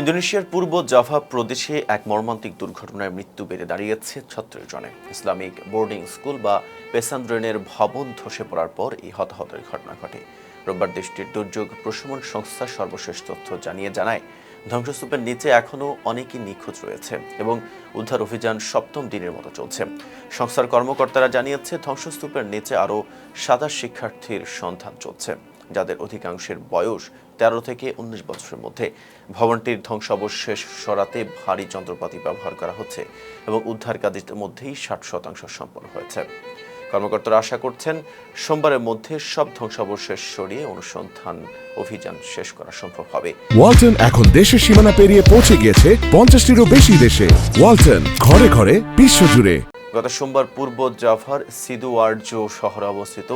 ইন্দোনেশিয়ার পূর্ব জাভা প্রদেশে এক মর্মান্তিক দুর্ঘটনায় মৃত্যু বেড়ে দাঁড়িয়েছে ছত্রিশ জনে ইসলামিক বোর্ডিং স্কুল বা পেসান্দ্রেনের ভবন ধসে পড়ার পর এই হতাহতের ঘটনা ঘটে। রোববার দেশটির দুর্যোগ প্রশমন সংস্থা সর্বশেষ তথ্য জানিয়ে জানায়, ধ্বংসস্তূপের নিচে এখনও অনেকেই নিখোঁজ রয়েছে এবং উদ্ধার অভিযান সপ্তম দিনের মতো চলছে। সংস্থার কর্মকর্তারা জানিয়েছে, ধ্বংসস্তূপের নিচে আরও সাতাশ শিক্ষার্থীর সন্ধান চলছে। যাদের অধিকাংশের বয়স তেরো থেকে উনিশ বছরের মধ্যে। ভবনটির ধ্বংসাবশেষ সরাতে ভারী যন্ত্রপাতি ব্যবহার করা হচ্ছে এবং উদ্ধার কাজের মধ্যেই ষাট শতাংশ সম্পন্ন হয়েছে। কর্মকর্তারা আশা করছেন সোমবারের মধ্যে সব ধ্বংসাবশেষ সরিয়ে অনুসন্ধান অভিযান শেষ করা সম্ভব হবে। ওয়ালটন এখন দেশের সীমানা পেরিয়ে পৌঁছে গিয়েছে পঞ্চাশটিরও বেশি দেশে। ওয়ালটন ঘরে ঘরে বিশ্বজুড়ে। গত সোমবার পূর্ব জাফার সিদুয়ার্জো শহরে অবস্থিত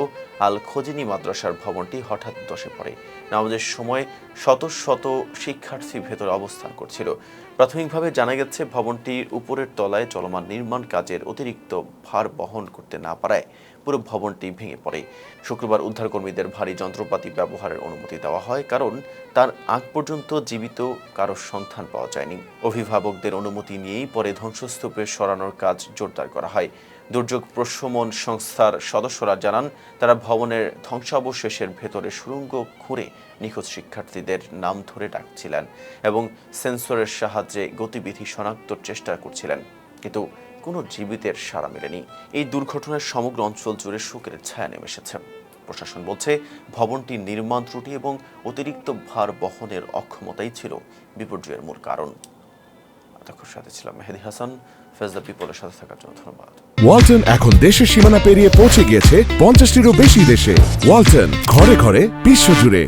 আল খোজিনি মাদ্রাসার ভবনটি হঠাৎ দশে পড়ে। নামাজের সময় শত শত শিক্ষার্থী ভেতরে অবস্থান করছিল। প্রাথমিকভাবে জানা গেছে, ভবনটির উপরের তলায় চলমান নির্মাণ কাজের অতিরিক্ত ভার বহন করতে না পারায় পুরো ভবনটি ভেঙে পড়ে। শুক্রবার উদ্ধারকর্মীদের ভারী যন্ত্রপাতি ব্যবহারের অনুমতি দেওয়া হয়, কারণ তার আগ পর্যন্ত জীবিত কারও সন্ধান পাওয়া যায়নি। অভিভাবকদের অনুমতি নিয়েই পরে ধ্বংসস্তূপে সরানোর কাজ জোরদার করা হয়। দুর্যোগ প্রশমন সংস্থার সদস্যরা জানান, তারা ভবনের ধ্বংসাবশেষের ভেতরে সুড়ঙ্গ খুঁড়ে নিখোঁজ শিক্ষার্থীদের নাম ধরে ডাকছিলেন এবং সেন্সরের সাহায্যে গতিবিধি শনাক্তর চেষ্টা করছিলেন। কিন্তু কোনো জীবিতের সাড়া মেলেনি। এই দুর্ঘটনায় সমগ্র অঞ্চল জুড়ে শোকের ছায়া নেমে এসেছে। প্রশাসন বলছে, ভবনটি নির্মাণ ত্রুটি এবং অতিরিক্ত ভার বহনের অক্ষমতাই ছিল বিপর্যয়ের মূল কারণ। এতক্ষণ সাথে ছিলাম মেহেদি হাসান, ফেজ দ্য পিপলের সাথে থাকার জন্য ধন্যবাদ। ওয়ালটন এখন দেশের সীমানা পেরিয়ে পৌঁছে গিয়েছে পঞ্চাশটিরও বেশি দেশে। ওয়ালটন ঘরে ঘরে বিশ্বজুড়ে।